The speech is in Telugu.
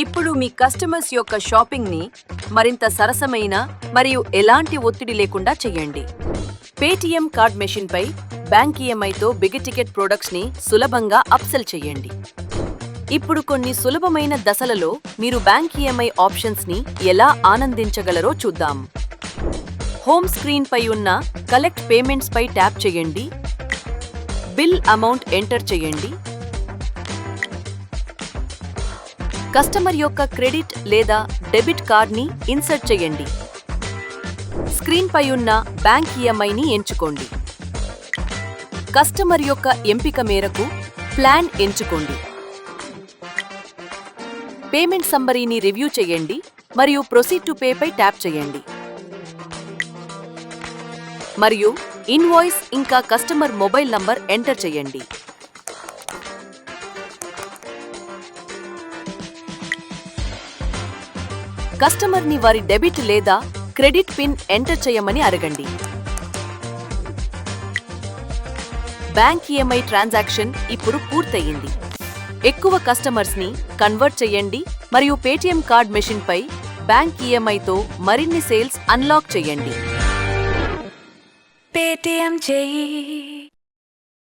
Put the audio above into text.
ఇప్పుడు మీ కస్టమర్స్ యొక్క షాపింగ్ని మరింత సరసమైన మరియు ఎలాంటి ఒత్తిడి లేకుండా చేయండి పేటీఎం కార్డ్ మెషిన్ పై బ్యాంక్ ఈఎంఐతో బిగ్ టికెట్ ప్రొడక్ట్స్ని సులభంగా అప్సెల్ చేయండి ఇప్పుడు కొన్ని సులభమైన దశలలో మీరు బ్యాంక్ ఈఎంఐ ఆప్షన్స్ని ఎలా ఆనందించగలరో చూద్దాం. హోమ్ స్క్రీన్ పై ఉన్న కలెక్ట్ పేమెంట్స్ పై ట్యాప్ చేయండి బిల్ అమౌంట్ ఎంటర్ చేయండి కస్టమర్ యొక్క క్రెడిట్ లేదా డెబిట్ కార్డ్ని ఇన్సర్ట్ చేయండి. స్క్రీన్పై ఉన్న బ్యాంక్ ఈఎంఐని ఎంచుకోండి. కస్టమర్ యొక్క ఎంపిక మేరకు ప్లాన్ ఎంచుకోండి. పేమెంట్ సంబరీని రివ్యూ చేయండి మరియు ప్రొసీడ్ టు పే పై ట్యాప్ చేయండి. మరియు ఇన్వాయిస్ ఇంకా కస్టమర్ మొబైల్ నంబర్ ఎంటర్ చేయండి. కస్టమర్ని వారి డెబిట్ లేదా క్రెడిట్ పిన్ ఎంటర్ చేయమని అడగండి. బ్యాంక్ ఈఎంఐ ట్రాన్సాక్షన్ ఇప్పుడు పూర్తయింది. ఎక్కువ కస్టమర్స్ని కన్వర్ట్ చేయండి మరియు పేటీఎం కార్డ్ మెషిన్ పై బ్యాంక్ ఈఎంఐతో మరిన్ని సేల్స్ అన్లాక్ చేయండి. పేటిఎం చేయి.